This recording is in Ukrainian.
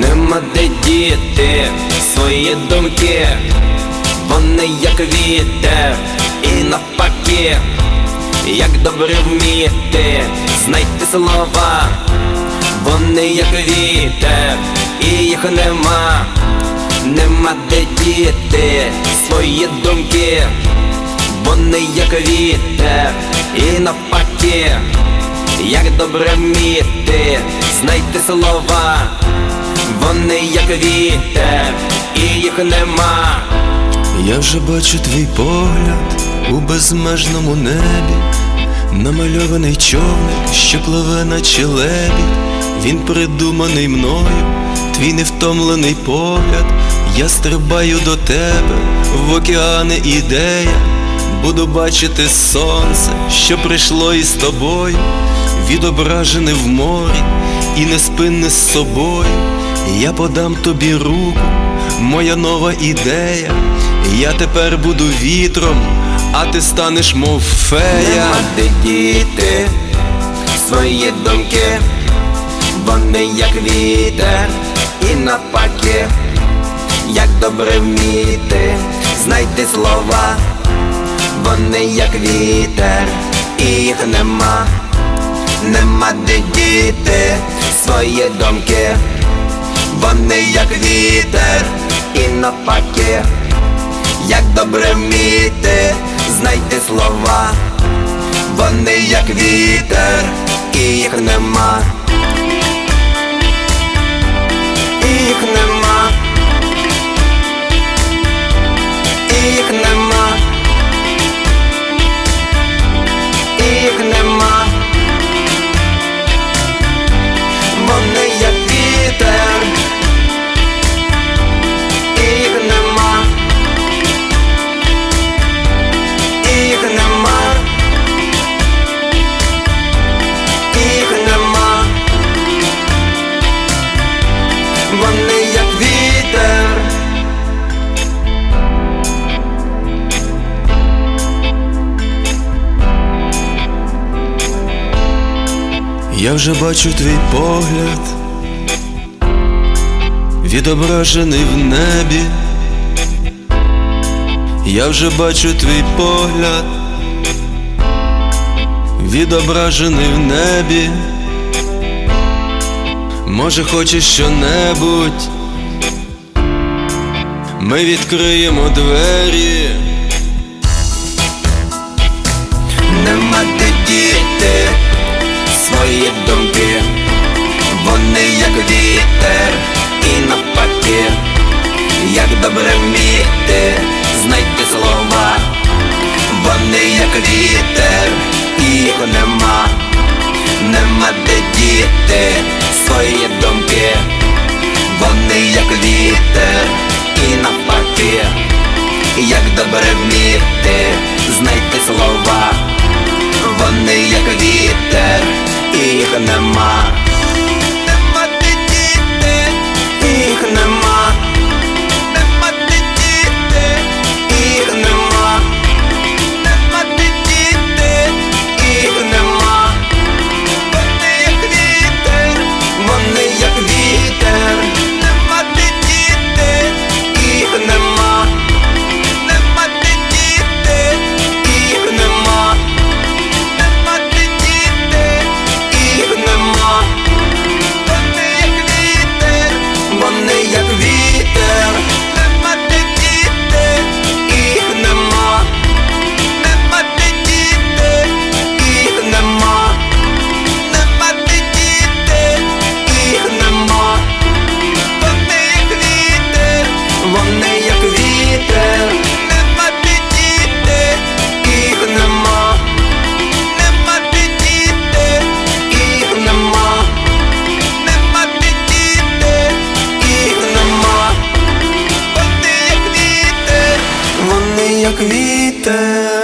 Нема де діти свої думки, вони як вітер і навпаки, як добре вміти знайти слова, вони як вітер, і їх нема, нема де діти свої думки, вони як вітер і навпаки, як добре вміти знайти слова. Вони як вітер, і їх нема. Я вже бачу твій погляд у безмежному небі, намальований човник, що пливе наче лебідь, він придуманий мною, твій невтомлений погляд, я стрибаю до тебе в океани ідея, буду бачити сонце, що прийшло із тобою, відображене в морі і неспинне з собою. Я подам тобі руку, моя нова ідея. Я тепер буду вітром, а ти станеш мов фея. Нема де діти свої думки, вони як вітер, і навпаки, як добре вміти знайти слова, вони як вітер, і їх нема, нема де діти свої думки, вони як вітер, і навпаки, як добре вміти знайти слова, вони як вітер, і їх нема, Я вже бачу твій погляд, відображений в небі. Я вже бачу твій погляд, відображений в небі. Може, хочеш що-небудь, ми відкриємо двері. як вітер і навпаки, як добре вміти, знайти слова, вони як вітер, і їх нема, нема де діти свої думки, вони як вітер і навпаки, як добре вміти. квіте.